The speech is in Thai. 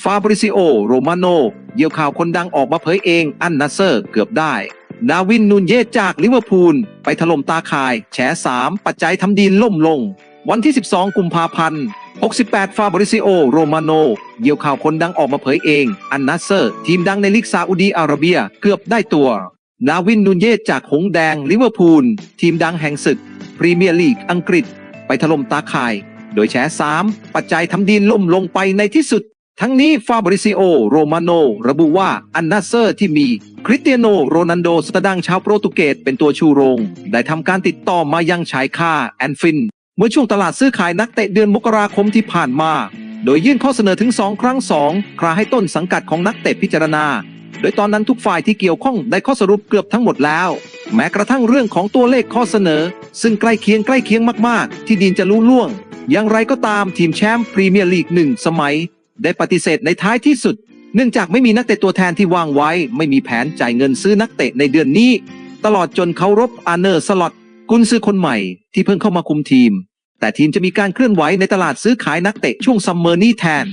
ฟาบริซิโอ โรมาโนเยี่ยวข่าวคนดังออกมาเผยเอง อันนาเซอร์เกือบได้ ดาวินนูนเยสจากลิเวอร์พูล ไปถล่มตาข่าย แฉ3ปัจจัยทำดีนล่มลง วันที่ 12 กุมภาพันธ์ 68 ฟาบริซิโอ โรมาโนเยี่ยวข่าวคนดังออกมาเผยเอง อันนาเซอร์ ทีมดังในลีกซาอุดีอาระเบียเกือบได้ตัว ดาวินนูนเยสจากหงส์แดงลิเวอร์พูล ทีมดังแห่งศึกพรีเมียร์ลีกอังกฤษ ไปถล่มตาข่าย โดยแฉ3ปัจจัยทำดีนล่มลงไปในที่สุด ทั้งนี้ฟาบริซิโอ โรมาโน ระบุว่าอันนาเซอร์ที่มีคริสเตียโนโรนันโดสตดังชาวโปรตุเกสเป็นตัวชูโรง ได้ทำการติดต่อมายังชายค่าแอนฟิน เมื่อช่วงตลาดซื้อขายนักเตะเดือนมกราคมที่ผ่านมา โดยยื่นข้อเสนอถึง 2 ครั้ง 2 คราให้ต้นสังกัดของนักเตะพิจารณา โดยตอนนั้นทุกฝ่ายที่เกี่ยวข้องได้ข้อสรุปเกือบทั้งหมดแล้ว แม้กระทั่งเรื่องของตัวเลขข้อเสนอ ซึ่งใกล้เคียงใกล้เคียงมาก ๆ ที่ดีนจะรู้ล่วง อย่างไรก็ตามทีมแชมป์พรีเมียร์ลีกหนึ่งสมัย ได้ปฏิเสธในท้ายที่สุด เนื่องจากไม่มีนักเตะตัวแทนที่วางไว้ ไม่มีแผนจ่ายเงินซื้อนักเตะในเดือนนี้ ตลอดจนเคารพอาเนอร์สล็อตกุนซื้อคนใหม่ที่เพิ่งเข้ามาคุมทีม แต่ทีมจะมีการเคลื่อนไหวในตลาดซื้อขายนักเตะช่วงซัมเมอร์นี้แทน